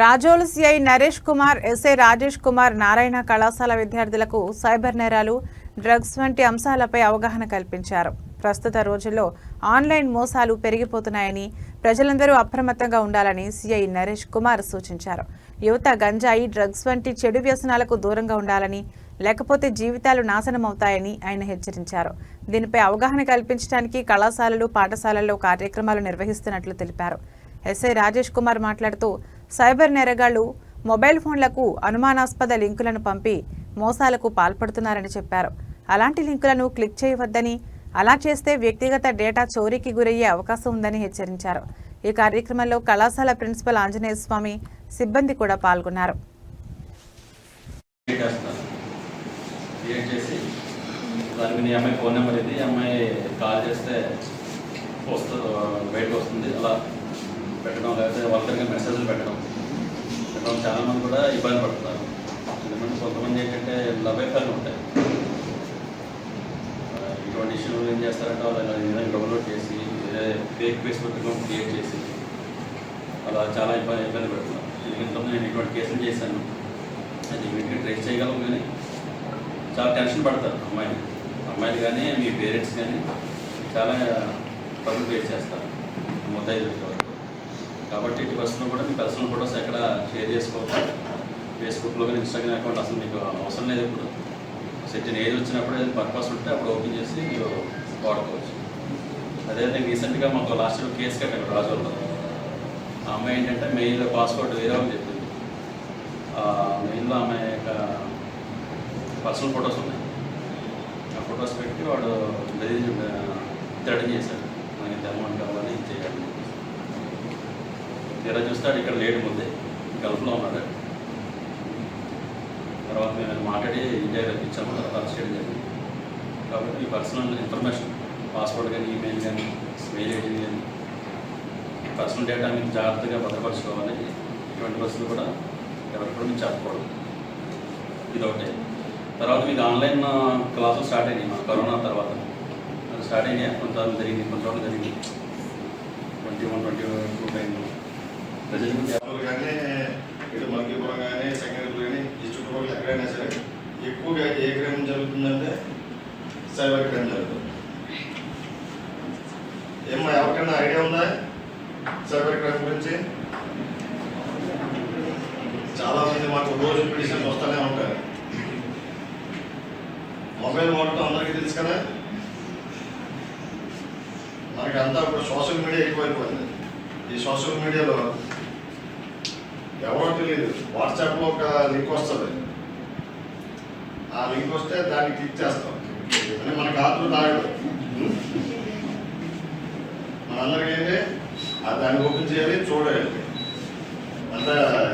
Razole CI Naresh Kumar SI Rajesh Kumar Narayana కళాశాల విద్యార్థులకు cyber నేరాలు డ్రగ్స్ వంటి అంశాలపై అవగాహన కల్పించారు. ప్రస్తుత రోజుల్లో ఆన్లైన్ మోసాలు పెరిగిపోతున్నాయని ప్రజలందరూ అప్రమత్తంగా ఉండాలని సిఐ నరేష్ కుమార్ సూచించారు. యువత గంజాయి డ్రగ్స్ వంటి చెడు వ్యసనాలకు దూరంగా ఉండాలని లేకపోతే జీవితాలు నాశనమవుతాయని ఆయన హెచ్చరించారు. దీనిపై అవగాహన కల్పించడానికి కళాశాలలు పాఠశాలల్లో కార్యక్రమాలు నిర్వహిస్తున్నట్లు తెలిపారు. ఎస్ఐ రాజేష్ కుమార్ మాట్లాడుతూ సైబర్ నేరగాళ్ళు మొబైల్ ఫోన్లకు అనుమానాస్పద లింకులను పంపి మోసాలకు పాల్పడుతున్నారని చెప్పారు. అలాంటి లింకులను క్లిక్ చేయవద్దని అలా చేస్తే వ్యక్తిగత డేటా చోరీకి గురయ్యే అవకాశం ఉందని హెచ్చరించారు. ఈ కార్యక్రమంలో కళాశాల ప్రిన్సిపల్ ఆంజనేయ స్వామి సిబ్బంది కూడా పాల్గొన్నారు. దానికి నీ అమ్మాయి ఫోన్ నెంబర్ ఇది అమ్మాయి కాల్ చేస్తే వస్తుంది బయటకు వస్తుంది. అలా పెట్టడం లేకపోతే వాళ్ళకి మెసేజ్లు పెట్టడం. మనం చాలా మంది కూడా ఇబ్బంది పడుతున్నారు. ఎందుకంటే కొంతమంది ఏంటంటే లవ్ ఉంటాయి. ఇటువంటి ఇష్యూలు ఏం చేస్తారంటే వాళ్ళు ఏదైనా డౌన్లోడ్ చేసి ఫేక్ ఫేస్బుక్ అకౌంట్ క్రియేట్ చేసి అలా చాలా ఇబ్బంది ఇబ్బంది పెడుతున్నారు. ఎందుకంటే ఇంతకుముందు నేను ఇటువంటి కేసులు చేశాను. అది ఇమీడియట్గా ట్రేస్ చేయగలం కానీ చాలా టెన్షన్ పడతారు అమ్మాయిని అమ్మాయిలు కానీ మీ పేరెంట్స్ కానీ చాలా పనులు ఫేస్ చేస్తారు. ముద్దైదు కాబట్టి ఇటు బస్సులో కూడా మీ పర్సనల్ ఫొటోస్ ఎక్కడ షేర్ చేసుకోవాలి ఫేస్బుక్లో కానీ ఇన్స్టాగ్రామ్ అకౌంట్ అసలు మీకు అవసరం లేదు ఇప్పుడు. సెట్టిన ఏజ్ వచ్చినప్పుడు ఏదైనా పర్పస్ ఉంటే అప్పుడు ఓపెన్ చేసి మీరు వాడుకోవచ్చు. అదేవిధంగా రీసెంట్గా మాకు లాస్ట్ ఇయర్ కేసు కట్టాను రాజోల్లో. ఆ అమ్మాయి ఏంటంటే మెయిన్లో పాస్పోర్ట్ వేరే అని చెప్పింది. మెయిన్లో మెయిల్లో ఆమె యొక్క పర్సనల్ ఫొటోస్ ఉన్నాయి. ఆ ఫొటోస్ పెట్టి వాడు థ్రెటన్ చేశాడు. మనకి ఎంత అమౌంట్ కావాలి ఇది చేయాలి. తీరా చూస్తాడు? ఇక్కడ లేడు ముందే. గల్ఫ్లో ఉన్నాడు. తర్వాత మేము మాట్లాడి ఇండియా ఇచ్చాము తర్వాత అరెస్ట్ చేయడం జరిగింది. కాబట్టి మీ పర్సనల్ ఇన్ఫర్మేషన్ పాస్పోర్ట్ కానీ ఈమెయిల్ కానీ మెయిల్ ఐడి కానీ పర్సనల్ డేటా మీరు జాగ్రత్తగా భద్రపరచుకోవాలి. ఇటువంటి పరిస్థితులు కూడా ఎవరికి కూడా మీరు చెప్పకూడదు. ఇది ఒకటి తర్వాత మీకు ఆన్లైన్ క్లాసులు స్టార్ట్ అయినాయి మా కరోనా తర్వాత. అది స్టార్ట్ అయినాయి. కొంత జరిగింది కొంత జరిగింది twenty one twenty two time ప్రజలకు అసలు కానీ ఇటు మల్కీపురం కానీ సెకండరీ కానీ ఈ చుట్టుపక్కల ఎక్కడైనా సరే ఎక్కువగా ఏ క్రైమ్ జరుగుతుందంటే సైబర్ క్రైమ్ జరుగుతుంది. ఏమో ఎవరికైనా ఐడియా ఉందా సైబర్ క్రైమ్ గురించి? చాలా మంది మాకు రోజు పిటిషన్స్ వస్తూనే ఉంటారు. మొబైల్ వాడటం అందరికీ తెలుసు కదా? మనకి అంతా ఇప్పుడు సోషల్ మీడియా ఎక్కువైపోయింది. ఈ సోషల్ మీడియాలో ఎవరో తెలియదు వాట్సాప్లో ఒక లింక్ వస్తుంది. ఆ లింక్ వస్తే దాన్ని క్లిక్ చేస్తాం. అంటే మనకు ఆతులు తాగదు మనందరికీ ఏంటి దాన్ని ఓపెన్ చేయాలి చూడాలి. అంత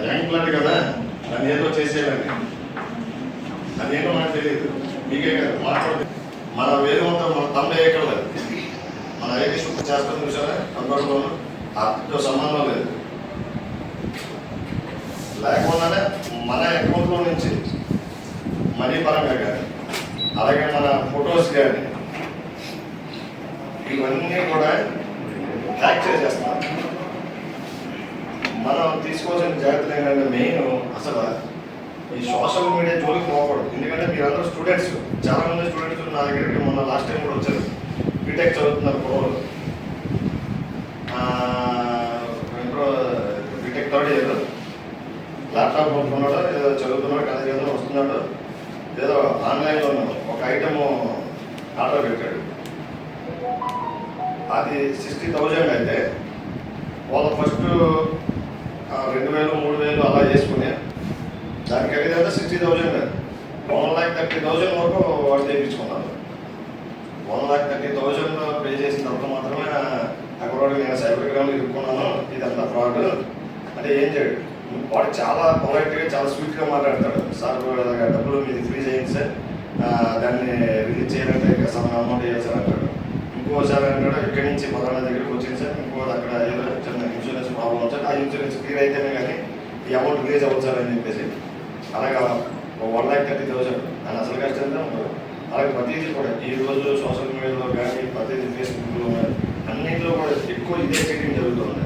యంగ్ బ్లడ్ కదా దాన్ని ఏదో చేసేయాలని. అదేంటో మనకు తెలియదు మీకే కదా మాట్లాడు మన వేరు మొత్తం మన తమ్మ వేయకూడదు మన ఐడి శుద్ధి చేస్తాం చూసారా? అందరిలో ఆత్మతో సంబంధం లేదు. లేకుండానే మన అకౌంట్లో నుంచి మనీ పరంగా కానీ అలాగే మన ఫొటోస్ కానీ ఇవన్నీ కూడా హ్యాక్ చేసేస్తాం మనం తీసుకోవాల్సిన జాగ్రత్తలు ఏంటంటే మెయిన్ అసలు ఈ సోషల్ మీడియా జోలికి పోకూడదు. ఎందుకంటే మీరందరూ స్టూడెంట్స్. చాలా మంది స్టూడెంట్స్ నా దగ్గరికి మొన్న లాస్ట్ టైం కూడా వచ్చారు. బీటెక్ చదువుతున్నారు కుర్రోళ్ళు బీటెక్ థర్డ్ ఇయర్ ల్యాప్టాప్ కొనుక్కున్నాడు ఏదో చదువుతున్నాడు? కథ ఏదో వస్తున్నాడు? ఏదో ఆన్లైన్లో ఒక ఐటమ్ ఆర్డర్ పెట్టాడు. అది సిక్స్టీ థౌజండ్ అయితే వాళ్ళు ఫస్ట్ రెండు వేలు మూడు వేలు అలా చేసుకుని దానికి అయితే sixty thousand. One lakh thirty thousand వరకు వాడు చేయించుకున్నారు. One lakh thirty thousand pay చేసిన తర్వాత మాత్రమే అక్కడ నేను సైబర్ క్రైమ్లో ఇరుక్కున్నాను. ఇదంతా ఫ్రాడ్. అంటే ఏం చేయడు. వాడు చాలా పొలైట్గా చాలా స్వీట్గా మాట్లాడతాడు. సార్ డబ్బులు మీది ఫ్రీ చేయండి సార్. దాన్ని రిలీజ్ చేయాలంటే ఇక అమౌంట్ చేయాలి సార్ అంటాడు. ఇంకోసారి అంటాడు ఇక్కడి నుంచి పలానా దగ్గరికి వచ్చింది సార్. ఇంకో అక్కడ ఏదో చిన్న ఇన్సూరెన్స్ ప్రాబ్లం సార్. ఆ ఇన్సూరెన్స్ క్లియర్ అయితేనే కానీ ఈ అమౌంట్ రిలీజ్ అవ్వదు సార్ అని చెప్పేసి. అలాగా వన్ ల్యాక్ థర్టీ థౌసండ్. అని అసలు కష్టంగా ఉంటాడు అలాగే ప్రతిదీ కూడా ఈ రోజు సోషల్ మీడియాలో కానీ ప్రతిదీ ఫేస్బుక్లో కానీ అన్నింటిలో కూడా ఎక్కువ ఇదే చీటింగ్ జరుగుతుంది.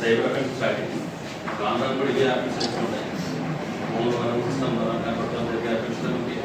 సైబర్ అఫెన్స్ సాగింది రాను రాను కూడా ఇవే ఆఫీసర్స్ ఉంటాయి మూడు వరకు స్తంభాలు లేకపోతే అఫీసర్లకి